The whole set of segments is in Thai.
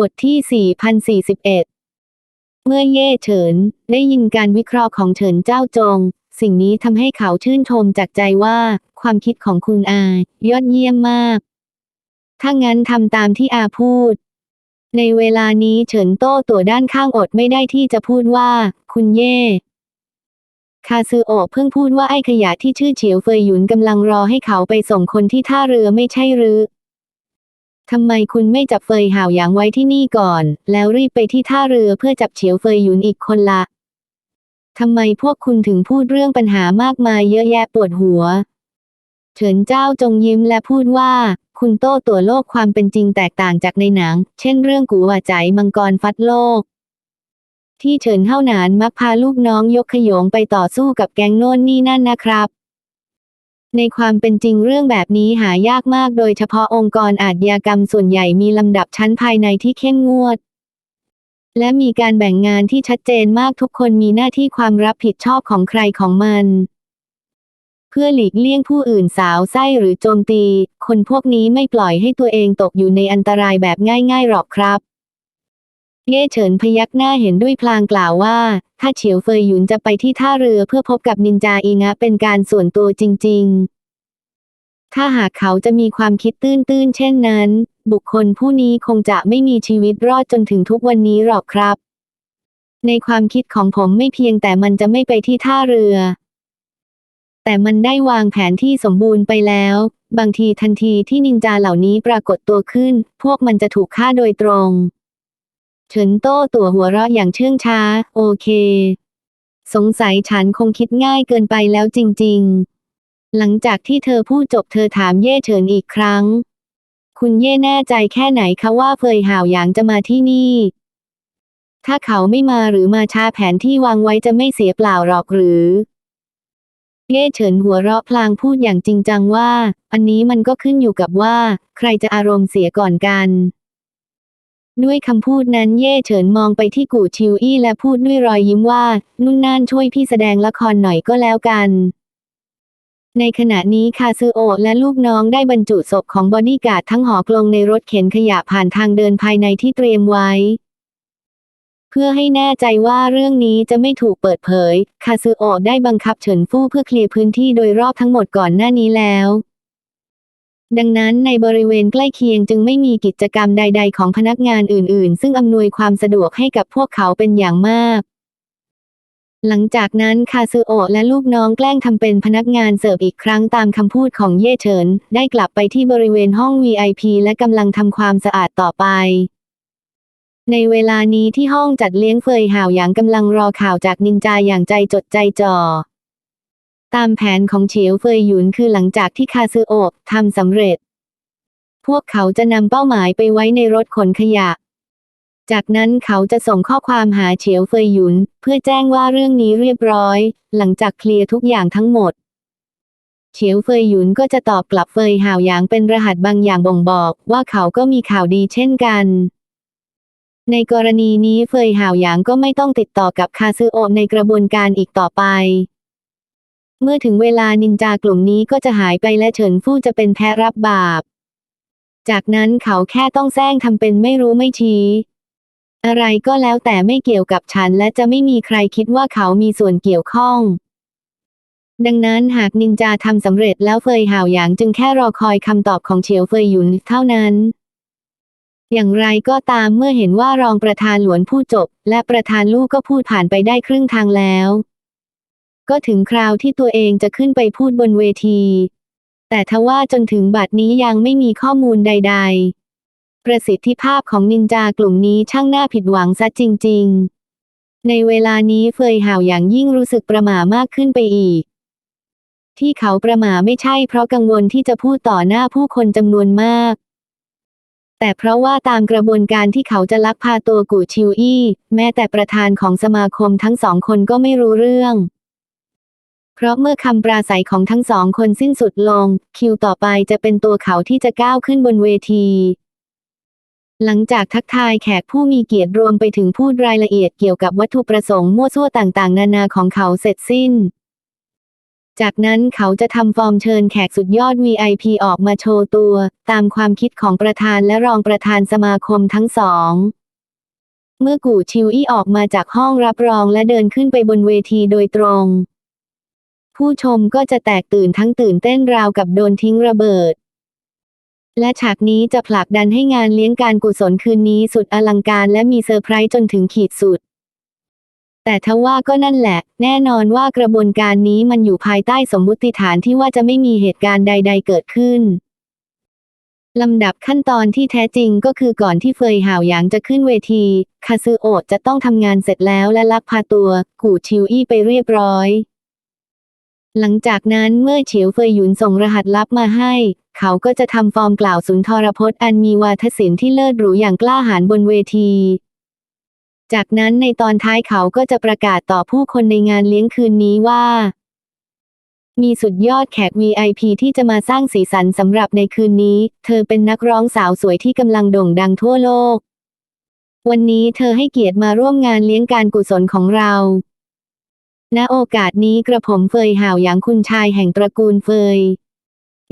บทที่ 4041 เมื่อเย่เฉิน ได้ยินการวิเคราะห์ของเฉินเจ้าจง สิ่งนี้ทำให้เขาชื่นชมจากใจว่า ความคิดของคุณอา ยอดเยี่ยมมาก ถ้างั้นทำตามที่อาพูด ในเวลานี้เฉินโต้ตัวด้านข้างอดไม่ได้ที่จะพูดว่า คุณเย่คาซือโอเพิ่งพูดว่าไอ้ขยะที่ชื่อเฉียวเฟยหยุนกำลังรอให้เขาไปส่งคนที่ท่าเรือไม่ใช่หรือ ทำไมคุณไม่จับเฟยห่าวหยางไว้ที่นี่ก่อน แล้วรีบไปที่ท่าเรือเพื่อจับเฉียวเฟยหยุนอีกคนละทำไมพวกคุณถึงพูดเรื่องปัญหามากมายเยอะแยะปวดหัว เฉินเจ้าจงยิ้มและพูดว่า คุณโต้ตัวโลกความเป็นจริงแตกต่างจากในหนัง เช่นเรื่องกูว่าใจมังกรฟัดโลก ที่เฉินเท่าหนานมักพาลูกน้องยกขยงไปต่อสู้กับแก๊งโน่นนี่นั่นนะครับ ในความเป็นจริงเรื่องแบบนี้หายากมากโดยเฉพาะองค์กรอาชญากรรมส่วนใหญ่มีลำดับชั้นภายในที่เข้มงวด และมีการแบ่งงานที่ชัดเจนมากทุกคนมีหน้าที่ความรับผิดชอบของใครของมัน เพื่อหลีกเลี่ยงผู้อื่นสาวไส้หรือโจมตี คนพวกนี้ไม่ปล่อยให้ตัวเองตกอยู่ในอันตรายแบบง่ายๆหรอกครับ เย่เฉินพยักหน้าเห็นด้วยพลางกล่าวว่า ถ้าเฉียวเฟยหยุนจะไปที่ท่าเรือเพื่อพบกับนินจาอีงะเป็นการส่วนตัวจริง ๆ ถ้าหากเขาจะมีความคิดตื้นๆเช่นนั้น บุคคลผู้นี้คงจะไม่มีชีวิตรอดจนถึงทุกวันนี้หรอกครับ ในความคิดของผมไม่เพียงแต่มันจะไม่ไปที่ท่าเรือ แต่มันได้วางแผนที่สมบูรณ์ไปแล้ว บางทีทันทีที่นินจาเหล่านี้ปรากฏตัวขึ้น พวกมันจะถูกฆ่าโดยตรง ฉินโต้ตัวหัวเราะอย่างเชื่องช้า โอเค สงสัยฉันคงคิดง่ายเกินไปแล้วจริง ๆ หลังจากที่เธอพูดจบเธอถามเย่เฉินอีกครั้ง คุณเย่แน่ใจแค่ไหนคะว่าเฟยห่าวหยางจะมาที่นี่ ถ้าเขาไม่มาหรือมาช้าแผนที่วางไว้จะไม่เสียเปล่าหรอกหรือเย่เฉินหัวเราะพลางพูดอย่างจริงจังว่า อันนี้มันก็ขึ้นอยู่กับว่า ใครจะอารมณ์เสียก่อนกัน ด้วยคำพูดนั้นเย่เฉินมองไปที่กู่ชิวอี้และพูดด้วยรอยยิ้มว่า นุ่นน่านช่วยพี่แสดงละครหน่อยก็แล้วกัน ในขณะนี้คาซึโอะและลูกน้องได้บรรจุศพของบอดี้การ์ดทั้งหอกลงในรถเข็นขยะผ่านทางเดินภายในที่เตรียมไว้ เพื่อให้แน่ใจว่าเรื่องนี้จะไม่ถูกเปิดเผย คาซึโอะได้บังคับเฉินฟู่เพื่อเคลียร์พื้นที่โดยรอบทั้งหมดก่อนหน้านี้แล้ว ดังนั้นในบริเวณใกล้เคียงจึงไม่มีกิจกรรมใด ๆ ของพนักงานอื่น ๆ ซึ่งอำนวยความสะดวกให้กับพวกเขาเป็นอย่างมาก หลังจากนั้นคาซึโอะและลูกน้องแกล้งทำเป็นพนักงานเสิร์ฟอีกครั้งตามคำพูดของเย่เฉิน ได้กลับไปที่บริเวณห้อง VIP และกำลังทำความสะอาดต่อไปในเวลานี้ที่ห้องจัดเลี้ยงเฟยห่าวหยางกำลังรอข่าวจากนินจาอย่างใจจดใจจ่อ ตามแผนของเฉียวเฟยหยุนคือหลังจากที่คาซึโอะทำสำเร็จ พวกเขาจะนำเป้าหมายไปไว้ในรถขนขยะ จากนั้นเขาจะส่งข้อความหาเฉียวเฟยหยุน เพื่อแจ้งว่าเรื่องนี้เรียบร้อย หลังจากเคลียร์ทุกอย่างทั้งหมด เฉียวเฟยหยุนก็จะตอบกลับเฟยห่าวหยางเป็นรหัสบางอย่างบ่งบอก ว่าเขาก็มีข่าวดีเช่นกันในกรณีนี้เฟยห่าวหยางก็ไม่ต้องติดต่อกับคาซึโอะในกระบวนการอีกต่อไป เมื่อถึงเวลานินจากลุ่มนี้ก็จะหายไปและเฉินฟู่จะเป็นแพ้รับบาป จากนั้นเขาแค่ต้องแซงทำเป็นไม่รู้ไม่ชี้ อะไรก็แล้วแต่ไม่เกี่ยวกับฉันและจะไม่มีใครคิดว่าเขามีส่วนเกี่ยวข้อง ดังนั้นหากนินจาทำสำเร็จแล้วเฟยห่าวหยางจึงแค่รอคอยคำตอบของเฉียวเฟยหยุนเท่านั้นอย่างไรก็ตามเมื่อเห็นว่ารองประธานหลวนพูดจบ และประธานลูกก็พูดผ่านไปได้ครึ่งทางแล้ว ก็ถึงคราวที่ตัวเองจะขึ้นไปพูดบนเวที แต่ทว่าจนถึงบัดนี้ยังไม่มีข้อมูลใด ๆ ประสิทธิภาพของนินจากลุ่มนี้ช่างน่าผิดหวังซะจริง ๆ ในเวลานี้เฟยห่าวอย่างยิ่งรู้สึกประหม่ามากขึ้นไปอีก ที่เขาประหม่าไม่ใช่เพราะกังวลที่จะพูดต่อหน้าผู้คนจำนวนมาก แต่เพราะว่าตามกระบวนการที่เขาจะลักพาตัวกูชิวอี้แม้แต่ประธานของสมาคมทั้งสองคนก็ไม่รู้เรื่อง เพราะเมื่อคำปราศัยของทั้งสองคนสิ้นสุดลง คิวต่อไปจะเป็นตัวเขาที่จะก้าวขึ้นบนเวที หลังจากทักทายแขกผู้มีเกียรติรวมไปถึงพูดรายละเอียดเกี่ยวกับวัตถุประสงค์มั่วซั่วต่างๆ นานาของเขาเสร็จสิ้น จากนั้นเขาจะทำฟอร์มเชิญแขกสุดยอด VIP ออกมาโชว์ตัว ตามความคิดของประธานและรองประธานสมาคมทั้งสองเมื่อกู่ชิวอี้ออกมาจากห้องรับรองและเดินขึ้นไปบนเวทีโดยตรง ผู้ชมก็จะแตกตื่นทั้งตื่นเต้นราวกับโดนทิ้งระเบิด และฉากนี้จะผลักดันให้งานเลี้ยงการกุศลคืนนี้สุดอลังการและมีเซอร์ไพรส์จนถึงขีดสุด แต่ทว่าก็นั่นแหละ แน่นอนว่ากระบวนการนี้มันอยู่ภายใต้สมมุติฐานที่ว่าจะไม่มีเหตุการณ์ใด ๆ เกิดขึ้นลำดับขั้นตอนที่แท้จริงก็คือก่อนที่เฟยห่าวหยางจะขึ้นเวที คาซือโอะจะต้องทำงานเสร็จแล้วและลักพาตัว กู่ชิวอี้ไปเรียบร้อย หลังจากนั้นเมื่อเฉียวเฟยหยุนส่งรหัสลับมาให้ เขาก็จะทำฟอร์มกล่าวสุนทรพจน์อันมีวาทศิลป์ที่เลิศหรูอย่างกล้าหาญบนเวที จากนั้นในตอนท้ายเขาก็จะประกาศต่อผู้คนในงานเลี้ยงคืนนี้ว่า มีสุดยอดแขก VIP ที่จะมาสร้างสีสันสำหรับในคืนนี้ เธอเป็นนักร้องสาวสวยที่กำลังโด่งดังทั่วโลก วันนี้เธอให้เกียรติมาร่วมงานเลี้ยงการกุศลของเรา ณโอกาสนี้กระผมเฟยห่าวหยางคุณชายแห่งตระกูลเฟย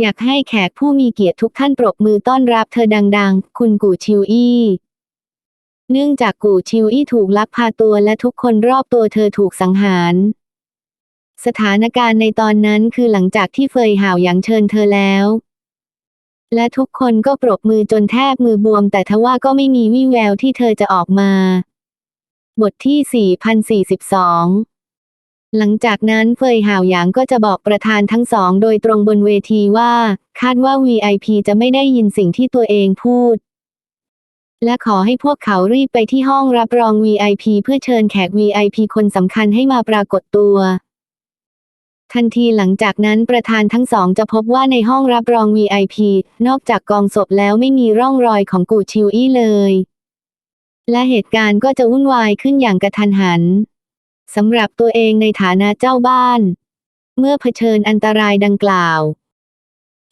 อยากให้แขกผู้มีเกียรติทุกท่านปรบมือต้อนรับเธอดัง ๆ คุณกู่ชิวอี้เนื่องจากกู่ชิวอี้ถูกลักพาตัวและทุกคนรอบตัวเธอถูกสังหาร สถานการณ์ในตอนนั้นคือหลังจากที่เฟยห่าวหยางเชิญเธอแล้ว และทุกคนก็ปรบมือจนแทบมือบวม แต่ทว่าก็ไม่มีวี่แววที่เธอจะออกมา บทที่ 4042 หลังจากนั้นเฟยห่าวหยางก็จะบอกประธานทั้งสองโดยตรงบนเวทีว่า คาดว่า VIP จะไม่ได้ยินสิ่งที่ตัวเองพูด และขอให้พวกเขารีบไปที่ห้องรับรอง VIP เพื่อเชิญแขก VIP คนสำคัญให้มาปรากฏตัว ทันทีหลังจากนั้นประธานทั้งสองจะพบว่าในห้องรับรอง VIP นอกจากกองศพแล้วไม่มีร่องรอยของกูชิวอี้เลย และเหตุการณ์ก็จะวุ่นวายขึ้นอย่างกระทันหัน สำหรับตัวเองในฐานะเจ้าบ้าน เมื่อเผชิญอันตรายดังกล่าว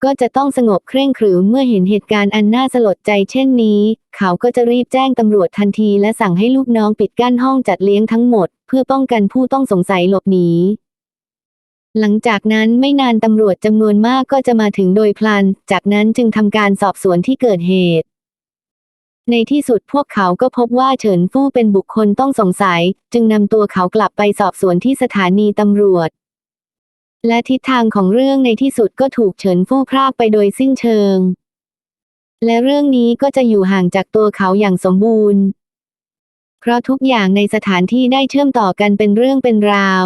ก็จะต้องสงบเคร่งขรึมเมื่อเห็นเหตุการณ์อันน่าสลดใจเช่นนี้ เขาก็จะรีบแจ้งตำรวจทันทีและสั่งให้ลูกน้องปิดกั้นห้องจัดเลี้ยงทั้งหมด เพื่อป้องกันผู้ต้องสงสัยหลบหนีหลังจากนั้นไม่นานตำรวจจำนวนมากก็จะมาถึงโดยพลัน จากนั้นจึงทำการสอบสวนที่เกิดเหตุ ในที่สุดพวกเขาก็พบว่าเฉินฟู่เป็นบุคคลต้องสงสัย จึงนำตัวเขากลับไปสอบสวนที่สถานีตำรวจ และทิศทางของเรื่องในที่สุดก็ถูกเฉินฟู่พรากไปโดยสิ้นเชิง และเรื่องนี้ก็จะอยู่ห่างจากตัวเขาอย่างสมบูรณ์ เพราะทุกอย่างในสถานที่ได้เชื่อมต่อกันเป็นเรื่องเป็นราว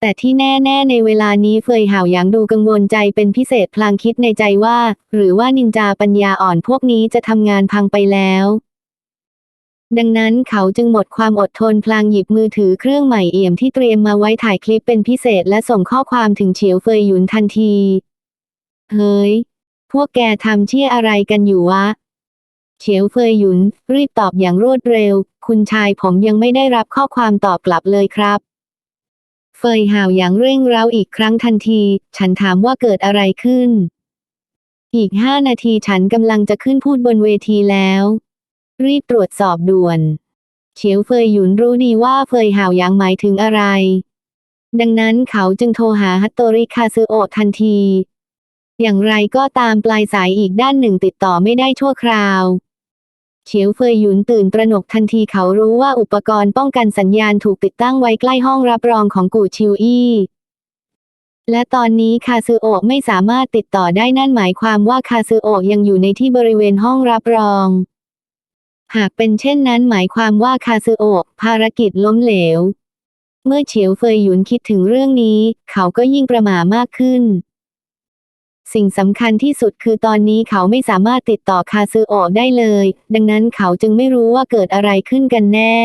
แต่ที่แน่ ๆ ในเวลานี้เฟยห่าวหยางดูกังวลใจเป็นพิเศษพลางคิดในใจว่า หรือว่านินจาปัญญาอ่อนพวกนี้จะทำงานพังไปแล้ว ดังนั้นเขาจึงหมดความอดทนพลางหยิบมือถือเครื่องใหม่เอี่ยมที่เตรียมมาไว้ถ่ายคลิปเป็นพิเศษและส่งข้อความถึงเฉียวเฟยหยุนทันที เฮ้ย พวกแกทำเชี่ยอะไรกันอยู่วะเฉียวเฟยหยุน รีบตอบอย่างรวดเร็ว คุณชายผมยังไม่ได้รับข้อความตอบกลับเลยครับ เฟยห่าวอย่างเร่งเร้าอีกครั้งทันที ฉันถามว่าเกิดอะไรขึ้น อีกห้านาทีฉันกำลังจะขึ้นพูดบนเวทีแล้ว รีบตรวจสอบด่วน เฉียวเฟยหยุนรู้ดีว่าเฟยห่าวยังหมายถึงอะไร ดังนั้นเขาจึงโทรหาฮัตโตริคาซึโอทันที อย่างไรก็ตามปลายสายอีกด้านหนึ่งติดต่อไม่ได้ชั่วคราว เฉียวเฟยหยุนตื่นตระหนกทันทีเขารู้ว่าอุปกรณ์ป้องกันสัญญาณถูกติดตั้งไว้ใกล้ห้องรับรองของกู่ชิวอี้และตอนนี้คาซึโอะไม่สามารถติดต่อได้นั่นหมายความว่าคาซึโอะยังอยู่ในที่บริเวณห้องรับรอง หากเป็นเช่นนั้นหมายความว่าคาซึโอะภารกิจล้มเหลว เมื่อเฉียวเฟยหยุนคิดถึงเรื่องนี้ เขาก็ยิ่งประหม่ามากขึ้น สิ่งสำคัญที่สุดคือตอนนี้เขาไม่สามารถติดต่อคาซึโอได้เลย ดังนั้นเขาจึงไม่รู้ว่าเกิดอะไรขึ้นกันแน่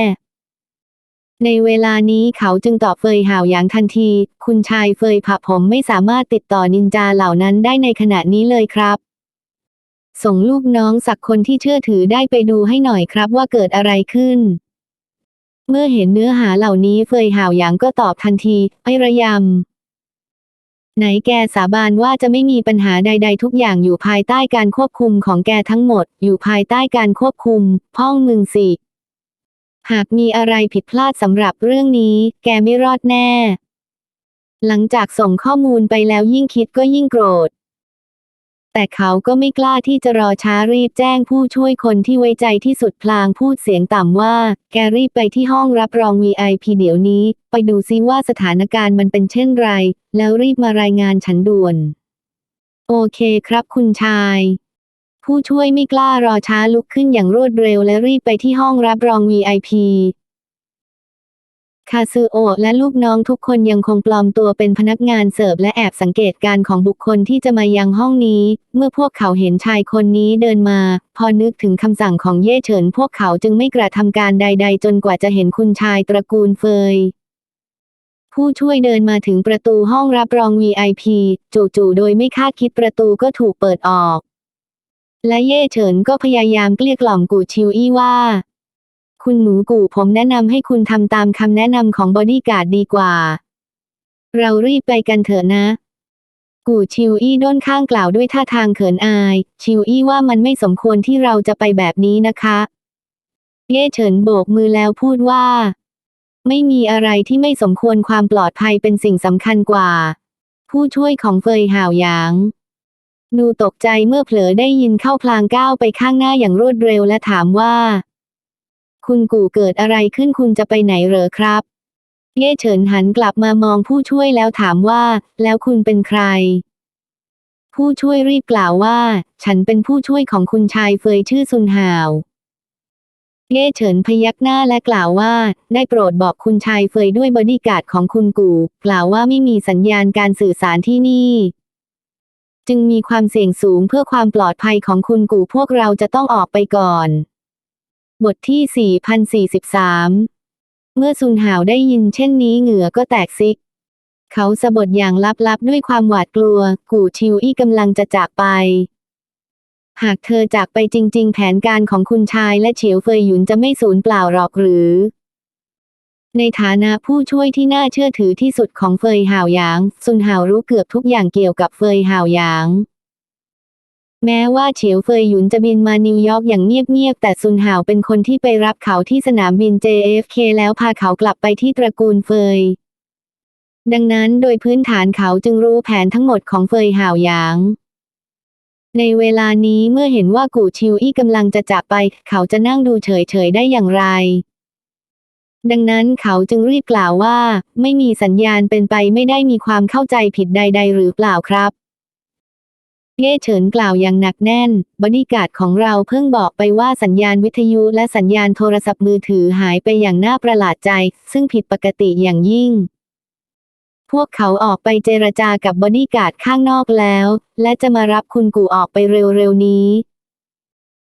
ในเวลานี้เขาจึงตอบเฟยห่าวอย่างทันที คุณชายเฟยผับผมไม่สามารถติดต่อนินจาเหล่านั้นได้ในขณะนี้เลยครับ ส่งลูกน้องสักคนที่เชื่อถือได้ไปดูให้หน่อยครับว่าเกิดอะไรขึ้นเมื่อเห็นเนื้อหาเหล่านี้เฟยห่าวหยางก็ตอบทันที ไอระยำ ไหนแกสาบานว่าจะไม่มีปัญหาใด ๆ ทุกอย่างอยู่ภายใต้การควบคุมของแกทั้งหมด อยู่ภายใต้การควบคุม พ่องมึงสิ หากมีอะไรผิดพลาดสำหรับเรื่องนี้ แกไม่รอดแน่ หลังจากส่งข้อมูลไปแล้วยิ่งคิดก็ยิ่งโกรธ แต่เขาก็ไม่กล้าที่จะรอช้ารีบแจ้งผู้ช่วยคนที่ไว้ใจที่สุดพลางพูดเสียงต่ำว่า แกรีบไปที่ห้องรับรอง VIP เดี๋ยวนี้ ไปดูซิว่าสถานการณ์มันเป็นเช่นไร แล้วรีบมารายงานฉันด่วน โอเคครับคุณชาย ผู้ช่วยไม่กล้ารอช้าลุกขึ้นอย่างรวดเร็วและรีบไปที่ห้องรับรอง VIP คาซึโอะและลูกน้องทุกคนยังคงปลอมตัวเป็นพนักงานเสิร์ฟและแอบสังเกตการของบุคคลที่จะมายังห้องนี้ เมื่อพวกเขาเห็นชายคนนี้เดินมา พอนึกถึงคำสั่งของเย่เฉินพวกเขาจึงไม่กระทำการใด ๆ จนกว่าจะเห็นคุณชายตระกูลเฟยผู้ช่วยเดินมาถึงประตูห้องรับรอง VIP จู่ๆ โดยไม่คาดคิดประตูก็ถูกเปิดออก และเย่เฉินก็พยายามเกลี้ยกล่อมกูชิวอี้ว่า คุณหนูกูผมแนะนำให้คุณทำตามคำแนะนำของบอดี้การ์ดดีกว่า เรารีบไปกันเถอะนะ กูชิวอี้ด้นข้างกล่าวด้วยท่าทางเขินอาย ชิวอี้ว่ามันไม่สมควรที่เราจะไปแบบนี้นะคะ เย่เฉินโบกมือแล้วพูดว่า ไม่มีอะไรที่ไม่สมควรความปลอดภัยเป็นสิ่งสำคัญกว่า ผู้ช่วยของเฟยห่าวหยางนูตกใจเมื่อเผลอได้ยินเข้าพลางก้าวไปข้างหน้าอย่างรวดเร็วและถามว่า คุณกู่เกิดอะไรขึ้นคุณจะไปไหนเหรอครับ เย่เฉินหันกลับมามองผู้ช่วยแล้วถามว่า แล้วคุณเป็นใคร ผู้ช่วยรีบกล่าวว่า ฉันเป็นผู้ช่วยของคุณชายเฟยชื่อซุนฮาวเย่เฉินพยักหน้าและกล่าวว่า ได้โปรดบอกคุณชายเฟยด้วยบอดี้การ์ดของคุณกู่ กล่าวว่าไม่มีสัญญาณการสื่อสารที่นี่ จึงมีความเสี่ยงสูงเพื่อความปลอดภัยของคุณกู่พวกเราจะต้องออกไปก่อน บทที่ 4043 เมื่อซุนหาวได้ยินเช่นนี้เหงื่อก็แตกซิก เขาสะบดอย่างลับๆ ด้วยความหวาดกลัว กู่ชิวอี้กำลังจะจากไป หากเธอจากไปจริง ๆ แผนการของคุณชายและเฉียวเฟยหยุนจะไม่สูญเปล่าหรอกหรือ ในฐานะผู้ช่วยที่น่าเชื่อถือที่สุดของเฟยหาวหยาง ซุนหาวรู้เกือบทุกอย่างเกี่ยวกับเฟยหาวหยาง แม้ว่าเฉียวเฟยหยุนจะบินมานิวยอร์กอย่างเงียบๆ แต่ซุนห่าวเป็นคนที่ไปรับเขาที่สนามบิน JFK แล้วพาเขากลับไปที่ตระกูลเฟย ดังนั้นโดยพื้นฐานเขาจึงรู้แผนทั้งหมดของเฟยห่าวหยาง ในเวลานี้เมื่อเห็นว่ากู่ชิวอี้กำลังจะจากไป เขาจะนั่งดูเฉยๆ ได้อย่างไร ดังนั้นเขาจึงรีบกล่าวว่า ไม่มีสัญญาณเป็นไปไม่ได้มีความเข้าใจผิดใด ๆ หรือเปล่าครับ เย่เฉินกล่าวอย่างหนักแน่น บอดี้การ์ดของเราเพิ่งบอกไปว่าสัญญาณวิทยุและสัญญาณโทรศัพท์มือถือหายไปอย่างน่าประหลาดใจ ซึ่งผิดปกติอย่างยิ่ง พวกเขาออกไปเจรจากับบอดี้การ์ดข้างนอกแล้ว และจะมารับคุณกูออกไปเร็วๆนี้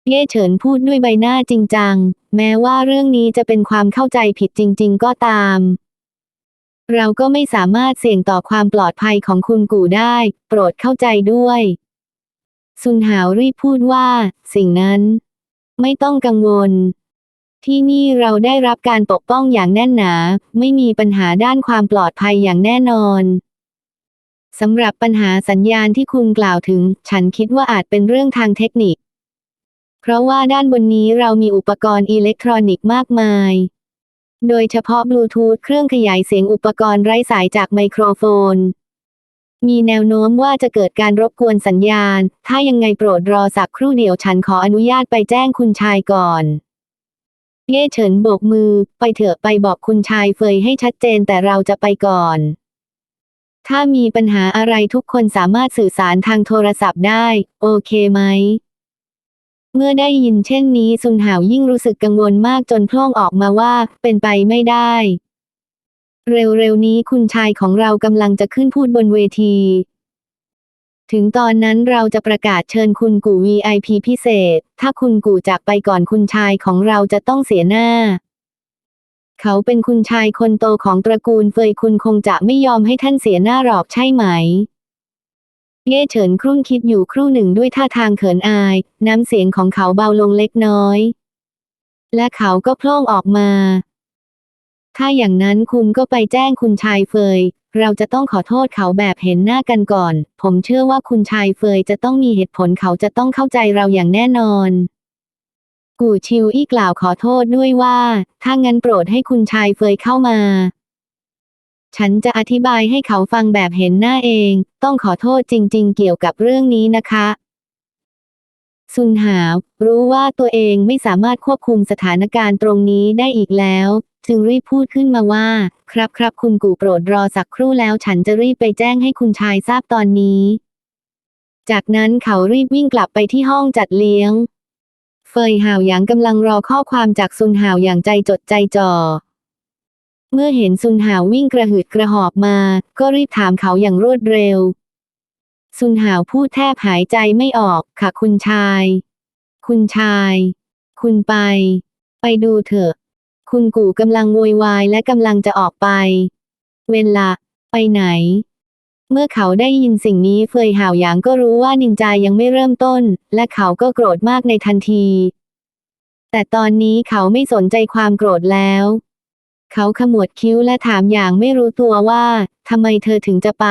เย่เฉินพูดด้วยใบหน้าจริงจัง แม้ว่าเรื่องนี้จะเป็นความเข้าใจผิดจริง ๆ ก็ตาม เราก็ไม่สามารถเสี่ยงต่อความปลอดภัยของคุณกูได้ โปรดเข้าใจด้วย ซุนหาวรีบพูดว่า สิ่งนั้น ไม่ต้องกังวล ที่นี่เราได้รับการปกป้องอย่างแน่นหนา ไม่มีปัญหาด้านความปลอดภัยอย่างแน่นอนสำหรับปัญหาสัญญาณที่คุณกล่าวถึง ฉันคิดว่าอาจเป็นเรื่องทางเทคนิค เพราะว่าด้านบนนี้เรามีอุปกรณ์อิเล็กทรอนิกส์มากมาย โดยเฉพาะบลูทูธเครื่องขยายเสียงอุปกรณ์ไร้สายจากไมโครโฟน มีแนวโน้มว่าจะเกิดการรบกวนสัญญาณ ถ้ายังไงโปรดรอสักครู่เดียวฉันขออนุญาตไปแจ้งคุณชายก่อน เย่เฉินโบกมือ ไปเถอะไปบอกคุณชายเฟยให้ชัดเจนแต่เราจะไปก่อน ถ้ามีปัญหาอะไรทุกคนสามารถสื่อสารทางโทรศัพท์ได้ โอเคไหม เมื่อได้ยินเช่นนี้ซุนหาวยิ่งรู้สึกกังวลมากจนพล่องออกมาว่า เป็นไปไม่ได้ เร็วๆนี้คุณชายของเรากำลังจะขึ้นพูดบนเวที ถึงตอนนั้นเราจะประกาศเชิญคุณกู VIP พิเศษ ถ้าคุณกู่จากไปก่อนคุณชายของเราจะต้องเสียหน้า เขาเป็นคุณชายคนโตของตระกูลเฟยคุณคงจะไม่ยอมให้ท่านเสียหน้าหรอกใช่ไหม เย่เฉินครุ่นคิดอยู่ครู่หนึ่งด้วยท่าทางเขินอาย น้ำเสียงของเขาเบาลงเล็กน้อย และเขาก็โพล่งออกมา ถ้าอย่างนั้นคุณก็ไปแจ้งคุณชายเฟย เราจะต้องขอโทษเขาแบบเห็นหน้ากันก่อน ผมเชื่อว่าคุณชายเฟยจะต้องมีเหตุผลเขาจะต้องเข้าใจเราอย่างแน่นอน กู่ชิวอี้กล่าวขอโทษด้วยว่า ถ้างั้นโปรดให้คุณชายเฟยเข้ามา ฉันจะอธิบายให้เขาฟังแบบเห็นหน้าเอง ต้องขอโทษจริง ๆ เกี่ยวกับเรื่องนี้นะคะซุนหาว รู้ว่าตัวเองไม่สามารถควบคุมสถานการณ์ตรงนี้ได้อีกแล้ว จึงรีบพูดขึ้นมาว่า ครับครับคุณกูโปรดรอสักครู่แล้วฉันจะรีบไปแจ้งให้คุณชายทราบตอนนี้ จากนั้นเขารีบวิ่งกลับไปที่ห้องจัดเลี้ยง เฟยห่าวหยางกำลังรอข้อความจากซุนห่าวอย่างใจจดใจจ่อเมื่อเห็นซุนห่าววิ่งกระหืดกระหอบมา ก็รีบถามเขาอย่างรวดเร็ว ซุนห่าวพูดแทบหายใจไม่ออกค่ะคุณชาย คุณชาย คุณไป ไปดูเถอะ คุณกู่กำลังโวยวายและกำลังจะออกไป เวลาไปไหน เมื่อเขาได้ยินสิ่งนี้เฟยห่าวหยางก็รู้ว่านินจายังไม่เริ่มต้น และเขาก็โกรธมากในทันที แต่ตอนนี้เขาไม่สนใจความโกรธแล้ว เขาขมวดคิ้วและถามอย่างไม่รู้ตัวว่าทำไมเธอถึงจะไป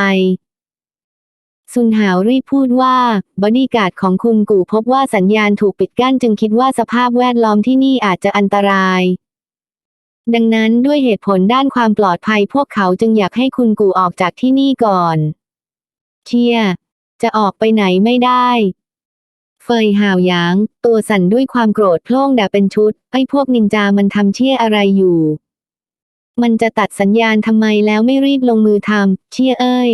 ซุนหาวรีบพูดว่าบอดี้การ์ดของคุณกู่พบว่าสัญญาณถูกปิดกั้นจึงคิดว่าสภาพแวดล้อมที่นี่อาจจะอันตราย ดังนั้นด้วยเหตุผลด้านความปลอดภัยพวกเขาจึงอยากให้คุณกูออกจากที่นี่ก่อน เชีย จะออกไปไหนไม่ได้ เฟยห่าวหยาง ตัวสั่นด้วยความโกรธโพล่งด่าเป็นชุด ไอ้พวกนินจามันทำเชี่ยอะไรอยู่ มันจะตัดสัญญาณทำไมแล้วไม่รีบลงมือทำเชี่ยเอ้ย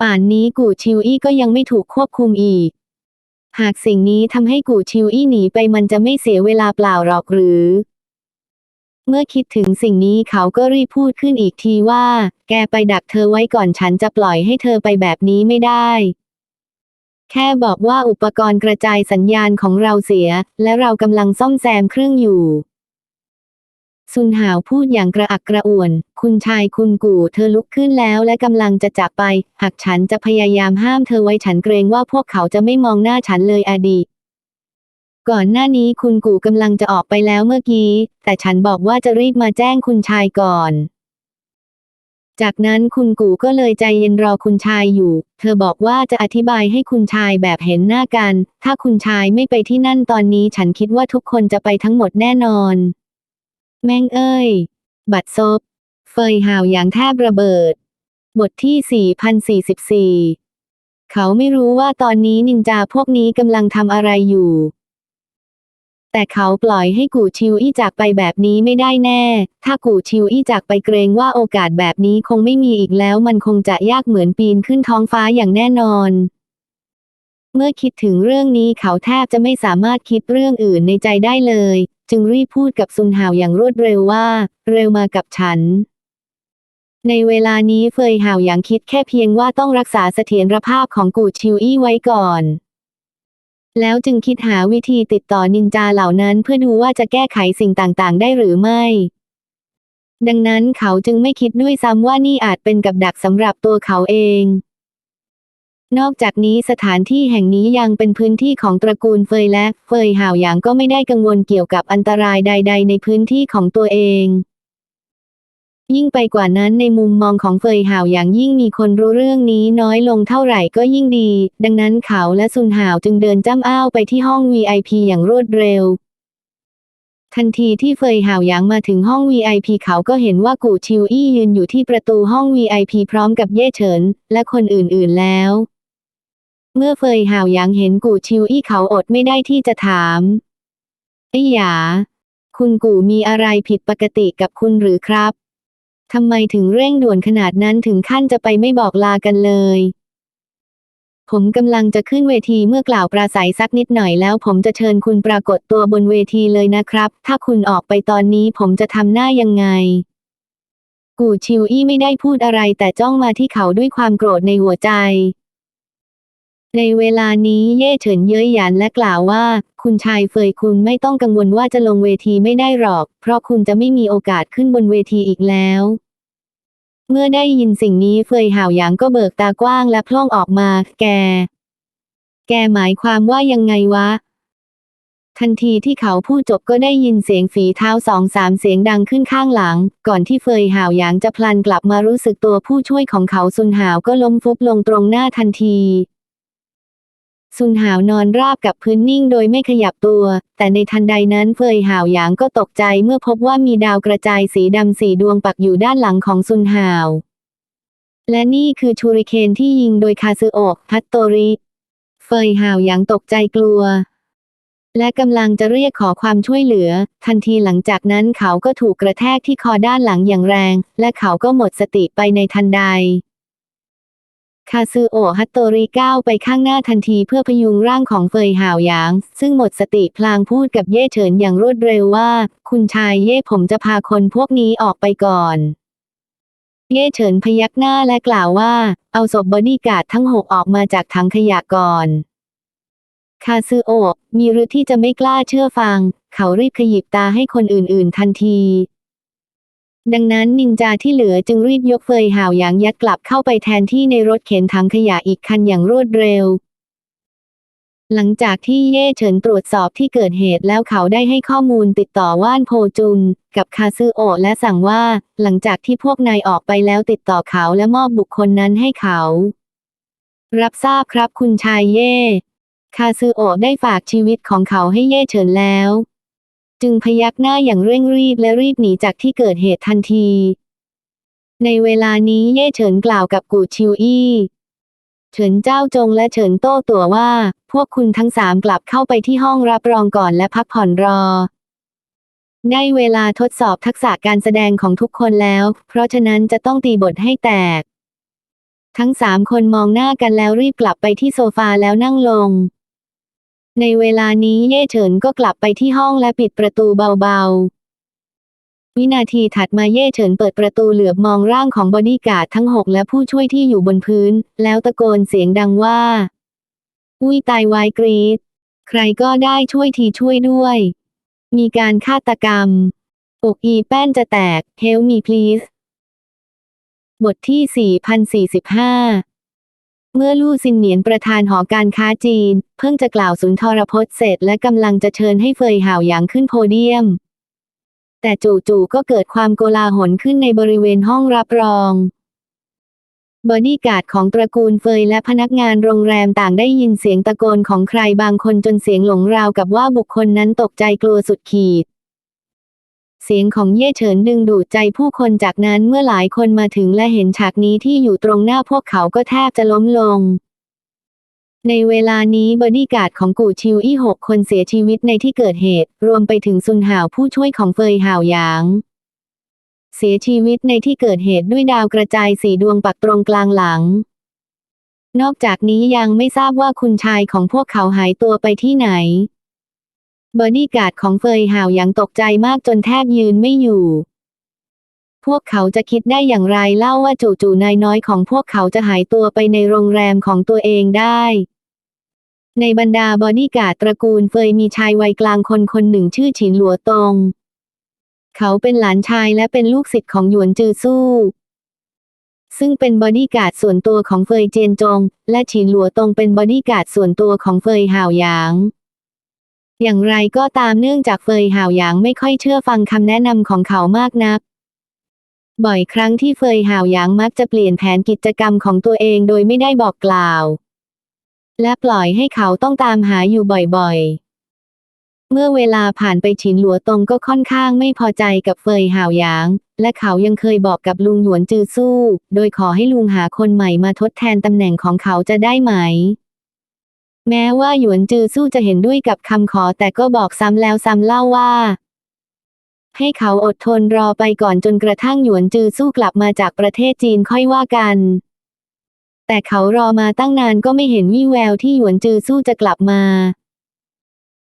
ป่านนี้กูชิวอี้ก็ยังไม่ถูกควบคุมอีก หากสิ่งนี้ทำให้กูชิวอี้หนีไปมันจะไม่เสียเวลาเปล่าหรอกหรือ เมื่อคิดถึงสิ่งนี้เขาก็รีบพูดขึ้นอีกทีว่า แกไปดักเธอไว้ก่อนฉันจะปล่อยให้เธอไปแบบนี้ไม่ได้ แค่บอกว่าอุปกรณ์กระจายสัญญาณของเราเสีย และเรากำลังซ่อมแซมเครื่องอยู่ซุนหาวพูดอย่างกระอักกระอ่วน คุณชายคุณกู่เธอลุกขึ้นแล้วและกำลังจะจากไป หากฉันจะพยายามห้ามเธอไว้ฉันเกรงว่าพวกเขาจะไม่มองหน้าฉันเลยอดีต ก่อนหน้านี้คุณกู่กำลังจะออกไปแล้วเมื่อกี้ แต่ฉันบอกว่าจะรีบมาแจ้งคุณชายก่อน จากนั้นคุณกู่ก็เลยใจเย็นรอคุณชายอยู่ เธอบอกว่าจะอธิบายให้คุณชายแบบเห็นหน้ากัน ถ้าคุณชายไม่ไปที่นั่นตอนนี้ฉันคิดว่าทุกคนจะไปทั้งหมดแน่นอน แม่งเอ้ย บัดซบ เฟยห่าวอย่างแทบระเบิด บทที่ 4044 เขาไม่รู้ว่าตอนนี้นินจาพวกนี้กำลังทำอะไรอยู่ แต่เขาปล่อยให้กูชิวอี้จากไปแบบนี้ไม่ได้แน่ ถ้ากูชิวอี้จากไปเกรงว่าโอกาสแบบนี้คงไม่มีอีกแล้ว มันคงจะยากเหมือนปีนขึ้นท้องฟ้าอย่างแน่นอน เมื่อคิดถึงเรื่องนี้เขาแทบจะไม่สามารถคิดเรื่องอื่นในใจได้เลย จึงรีบพูดกับซุนหาวอย่างรวดเร็วว่า เร็วมากับฉันในเวลานี้เฟยหาวอย่างคิดแค่เพียงว่าต้องรักษาเสถียรภาพของกูชิวอี้ไว้ก่อน แล้วจึงคิดหาวิธีติดต่อนินจาเหล่านั้นเพื่อดูว่าจะแก้ไขสิ่งต่างๆ ได้หรือไม่ ดังนั้นเขาจึงไม่คิดด้วยซ้ำว่านี่อาจเป็นกับดักสำหรับตัวเขาเอง นอกจากนี้สถานที่แห่งนี้ยังเป็นพื้นที่ของตระกูลเฟยและเฟยห่าวหยางก็ไม่ได้กังวลเกี่ยวกับอันตรายใด ๆ ในพื้นที่ของตัวเอง ยิ่งไปกว่านั้นในมุมมองของเฟยหาวอย่างยิ่งมีคนรู้เรื่องนี้น้อยลงเท่าไหร่ก็ยิ่งดี ดังนั้นเขาและซุนหาวจึงเดินจ้ำอ้าวไปที่ห้อง VIP อย่างรวดเร็ว ทันทีที่เฟยหาวหยางมาถึงห้อง VIP เขาก็เห็นว่ากู่ชิวอี้ยืนอยู่ที่ประตูห้อง VIP พร้อมกับเย่เฉิน และคนอื่นๆแล้ว เมื่อเฟยหาวหยางเห็นกู่ชิวอี้เขาอดไม่ได้ที่จะถามไอ้หยา คุณกู่มีอะไรผิดปกติกับคุณหรือครับ ทำไมถึงเร่งด่วนขนาดนั้นถึงขั้นจะไปไม่บอกลากันเลย ผมกำลังจะขึ้นเวทีเมื่อกล่าวปราศัยสักนิดหน่อยแล้ว ผมจะเชิญคุณปรากฏตัวบนเวทีเลยนะครับ ถ้าคุณออกไปตอนนี้ผมจะทำหน้ายังไง กูชิวอี้ไม่ได้พูดอะไรแต่จ้องมาที่เขาด้วยความโกรธในหัวใจ ในเวลานี้เย่เฉินเย้ยหยันและกล่าวว่า คุณชายเฟยคุณไม่ต้องกังวลว่าจะลงเวทีไม่ได้หรอก เพราะคุณจะไม่มีโอกาสขึ้นบนเวทีอีกแล้ว เมื่อได้ยินสิ่งนี้เฟยห่าวหยางก็เบิกตากว้างและพล่องออกมา แก แกหมายความว่ายังไงวะ ทันทีที่เขาพูดจบก็ได้ยินเสียงฝีเท้าสองสามเสียงดังขึ้นข้างหลัง ก่อนที่เฟยห่าวหยางจะพลันกลับมารู้สึกตัวผู้ช่วยของเขาซุนหาวก็ล้มฟุบลงตรงหน้าทันที ซุนหาวนอนราบกับพื้นนิ่งโดยไม่ขยับตัว แต่ในทันใดนั้นเฟยหาวหยางก็ตกใจเมื่อพบว่ามีดาวกระจายสีดำสีดวงปักอยู่ด้านหลังของซุนหาว และนี่คือชูริเคนที่ยิงโดยคาซึโอะฮัตโตริ เฟยหาวหยางตกใจกลัว และกำลังจะเรียกขอความช่วยเหลือ ทันทีหลังจากนั้นเขาก็ถูกกระแทกที่คอด้านหลังอย่างแรง และเขาก็หมดสติไปในทันใด คาซึโอะฮัตโตริก้าวไปข้างหน้าทันทีเพื่อพยุงร่างของเฟยหาวหยาง ซึ่งหมดสติพลางพูดกับเย่เฉินอย่างรวดเร็วว่า คุณชายเย่ผมจะพาคนพวกนี้ออกไปก่อน เย่เฉินพยักหน้าและกล่าวว่า เอาศพบอดี้การ์ดทั้งหกออกมาจากถังขยะก่อน คาซึโอะมีหรือที่จะไม่กล้าเชื่อฟัง เขารีบขยิบตาให้คนอื่นๆ ทันที ดังนั้นนินจาที่เหลือจึงรีบยกเฟยห่าวหยางยัดกลับเข้าไปแทนที่ในรถเข็นถังขยะอีกคันอย่างรวดเร็ว หลังจากที่เย่เฉินตรวจสอบที่เกิดเหตุแล้วเขาได้ให้ข้อมูลติดต่อว่านโพจุน กับคาซึโอและสั่งว่า หลังจากที่พวกนายออกไปแล้วติดต่อเขาและมอบบุคคลนั้นให้เขา รับทราบครับคุณชายเย่คาซึโอได้ฝากชีวิตของเขาให้เย่เฉินแล้ว จึงพยักหน้าอย่างเร่งรีบและรีบหนีจากที่เกิดเหตุทันที ในเวลานี้เย่เฉินกล่าวกับกูชิวอี้เฉินเจ้าจงและเฉินโต้ตัวว่า พวกคุณทั้งสามกลับเข้าไปที่ห้องรับรองก่อนและพักผ่อนรอ ได้เวลาทดสอบทักษะการแสดงของทุกคนแล้ว เพราะฉะนั้นจะต้องตีบทให้แตก ทั้งสามคนมองหน้ากันแล้วรีบกลับไปที่โซฟาแล้วนั่งลง ในเวลานี้เย่เฉินก็กลับไปที่ห้องและปิดประตูเบาๆ วินาทีถัดมาเย่เฉินเปิดประตูเหลือบมองร่างของบอดี้การ์ดทั้งหกและผู้ช่วยที่อยู่บนพื้น แล้วตะโกนเสียงดังว่า อุ้ยตายวายกรีด ใครก็ได้ช่วยทีช่วยด้วย มีการฆาตกรรม อกอีแป้นจะแตก Help me please บทที่ 4045 เมื่อลู่ซินเหนียนประธานหอการค้าจีน เพิ่งจะกล่าวสุนทรพจน์เสร็จและกำลังจะเชิญให้เฟยห่าวหยางขึ้นโพเดียม แต่จู่ๆก็เกิดความโกลาหลขึ้นในบริเวณห้องรับรอง บอดี้การ์ดของตระกูลเฟยและพนักงานโรงแรมต่างได้ยินเสียงตะโกนของใครบางคนจนเสียงหลงราวกับว่าบุคคลนั้นตกใจกลัวสุดขีด เสียงของเย่เฉินดึงดูดใจผู้คนจากนั้นเมื่อหลายคนมาถึงและเห็นฉากนี้ที่อยู่ตรงหน้าพวกเขาก็แทบจะล้มลง ในเวลานี้บอดี้การ์ดของกู่ชิวอี้หกคนเสียชีวิตในที่เกิดเหตุ รวมไปถึงซุนหาวผู้ช่วยของเฟยหาวหยาง เสียชีวิตในที่เกิดเหตุด้วยดาวกระจายสีดวงปักตรงกลางหลัง นอกจากนี้ยังไม่ทราบว่าคุณชายของพวกเขาหายตัวไปที่ไหน บอดี้การ์ดของเฟยหาวยังตกใจมากจนแทบยืนไม่อยู่ พวกเขาจะคิดได้อย่างไรเล่าว่าจู่ๆนายน้อยของพวกเขาจะหายตัวไปในโรงแรมของตัวเองได้ ในบรรดาบอดี้การ์ดตระกูลเฟยมีชายวัยกลางคนคนหนึ่งชื่อฉินหลัวตง เขาเป็นหลานชายและเป็นลูกศิษย์ของหยวนจือสู้ซึ่งเป็นบอดี้การ์ดส่วนตัวของเฟยเจียนจง และฉินหลัวตงเป็นบอดี้การ์ดส่วนตัวของเฟยหาวหยาง อย่างไรก็ตามเนื่องจากเฟยหาวหยางไม่ค่อยเชื่อฟังคำแนะนำของเขามากนัก บ่อยครั้งที่เฟยหาวหยางมักจะเปลี่ยนแผนกิจกรรมของตัวเองโดยไม่ได้บอกกล่าว และปล่อยให้เขาต้องตามหาอยู่บ่อยๆ เมื่อเวลาผ่านไปฉินหลัวตงก็ค่อนข้างไม่พอใจกับเฟยหาวหยาง และเขายังเคยบอกกับลุงหยวนจือสู้ โดยขอให้ลุงหาคนใหม่มาทดแทนตำแหน่งของเขาจะได้ไหม แม้ว่าหยวนจือสู้จะเห็นด้วยกับคำขอแต่ก็บอกซ้ำแล้วซ้ำเล่าว่า ให้เขาอดทนรอไปก่อนจนกระทั่งหยวนจือสู้กลับมาจากประเทศจีนค่อยว่ากัน แต่เขารอมาตั้งนานก็ไม่เห็นวี่แววที่หยวนจือสู้จะกลับมา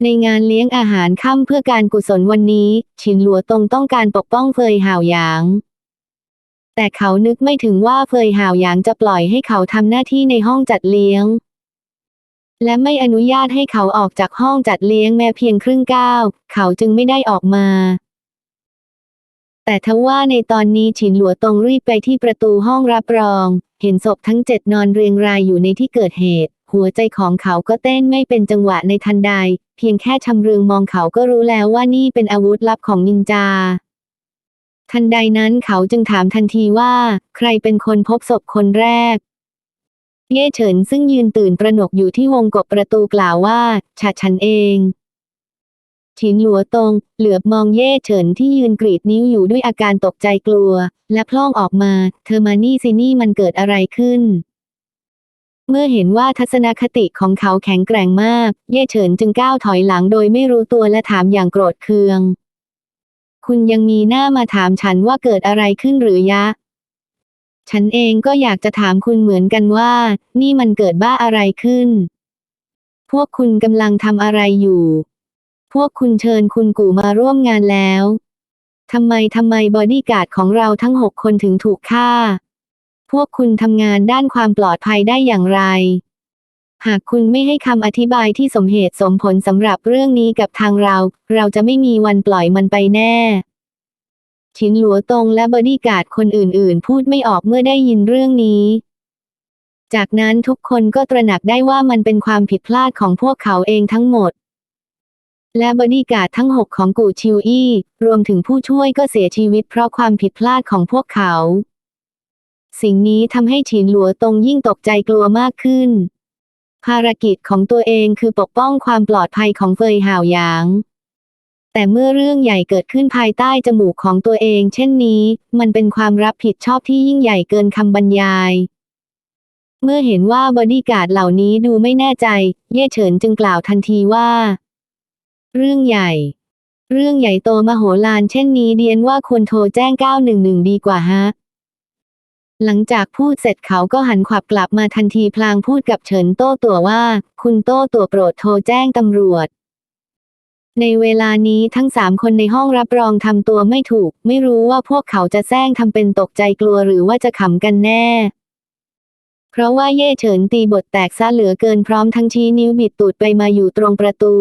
ในงานเลี้ยงอาหารค่ำเพื่อการกุศลวันนี้ ฉินหลัวตงต้องการปกป้องเฟยห่าวหยางแต่เขานึกไม่ถึงว่าเฟยห่าวหยางจะปล่อยให้เขาทำหน้าที่ในห้องจัดเลี้ยง และไม่อนุญาตให้เขาออกจากห้องจัดเลี้ยงแม้เพียงครึ่งก้าว เขาจึงไม่ได้ออกมา แต่ทว่าในตอนนี้ฉินหลัวตรงรีบไปที่ประตูห้องรับรอง เห็นศพทั้งเจ็ดนอนเรียงรายอยู่ในที่เกิดเหตุ หัวใจของเขาก็เต้นไม่เป็นจังหวะในทันใด เพียงแค่ชำเรืองมองเขาก็รู้แล้วว่านี่เป็นอาวุธลับของนินจาทันใดนั้นเขาจึงถามทันทีว่า ใครเป็นคนพบศพคนแรก เย่เฉินซึ่งยืนตื่นตระหนกอยู่ที่วงกบประตูกล่าวว่าฉัดฉันเองฉินหลัวตงเหลือบมองเย่เฉินที่ยืนกรีดนิ้วอยู่ด้วยอาการตกใจกลัว และพล่องออกมา เธอมานี่สินี่มันเกิดอะไรขึ้น เมื่อเห็นว่าทัศนคติของเขาแข็งแกร่งมาก เย่เฉินจึงก้าวถอยหลังโดยไม่รู้ตัวและถามอย่างโกรธเคือง คุณยังมีหน้ามาถามฉันว่าเกิดอะไรขึ้นหรือยะ ฉันเองก็อยากจะถามคุณเหมือนกันว่า นี่มันเกิดบ้าอะไรขึ้น พวกคุณกำลังทำอะไรอยู่ พวกคุณเชิญคุณกู่มาร่วมงานแล้วทำไมทำไมบอดี้การ์ดของเราทั้งหกคนถึงถูกฆ่า พวกคุณทำงานด้านความปลอดภัยได้อย่างไร หากคุณไม่ให้คำอธิบายที่สมเหตุสมผลสำหรับเรื่องนี้กับทางเรา เราจะไม่มีวันปล่อยมันไปแน่ ชินหลัวตงและบอดี้การ์ดคนอื่นๆ พูดไม่ออกเมื่อได้ยินเรื่องนี้ จากนั้นทุกคนก็ตระหนักได้ว่ามันเป็นความผิดพลาดของพวกเขาเองทั้งหมด และบอดี้การ์ดทั้งหกของกูชิวอี้ รวมถึงผู้ช่วยก็เสียชีวิตเพราะความผิดพลาดของพวกเขา สิ่งนี้ทำให้ฉินหลัวตงยิ่งตกใจกลัวมากขึ้น ภารกิจของตัวเองคือปกป้องความปลอดภัยของเฟยห่าวหยาง แต่เมื่อเรื่องใหญ่เกิดขึ้นภายใต้จมูกของตัวเอง เช่นนี้ มันเป็นความรับผิดชอบที่ยิ่งใหญ่เกินคำบรรยาย เมื่อเห็นว่าบอดี้การ์ดเหล่านี้ดูไม่แน่ใจ เย่เฉินจึงกล่าวทันทีว่า เรื่องใหญ่ เรื่องใหญ่โตมโหฬารเช่นนี้เดียนว่าควรโทรแจ้ง 911 ดีกว่าฮะ หลังจากพูดเสร็จเขาก็หันขวับกลับมาทันทีพลางพูดกับเฉินโต้ตัวว่า คุณโต้ตัวโปรดโทรแจ้งตำรวจ ในเวลานี้ทั้งสามคนในห้องรับรองทำตัวไม่ถูก ไม่รู้ว่าพวกเขาจะแซงทำเป็นตกใจกลัวหรือว่าจะขำกันแน่ เพราะว่าเย่เฉินตีบทแตกซะเหลือเกินพร้อมทั้งชี้นิ้วบิดตูดไปมาอยู่ตรงประตู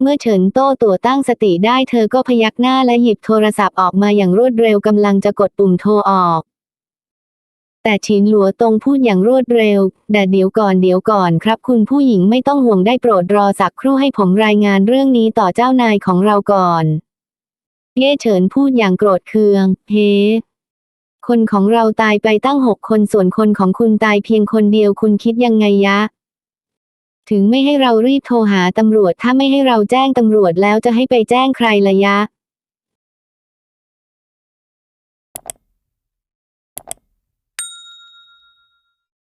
เมื่อเฉินโต้ตัวตั้งสติได้เธอก็พยักหน้าและหยิบโทรศัพท์ออกมาอย่างรวดเร็วกำลังจะกดปุ่มโทรออก แต่ฉินหลัวตรงพูดอย่างรวดเร็ว แต่เดี๋ยวก่อนเดี๋ยวก่อนครับ คุณผู้หญิงไม่ต้องห่วงได้โปรดรอสักครู่ให้ผมรายงานเรื่องนี้ต่อเจ้านายของเราก่อน เย่เฉินพูดอย่างโกรธเคือง เฮ้คนของเราตายไปตั้งหกคนส่วนคนของคุณตายเพียงคนเดียวคุณคิดยังไงยะ ถึงไม่ให้เรารีบโทรหาตำรวจถ้าไม่ให้เราแจ้งตำรวจแล้วจะให้ไปแจ้งใครละยะ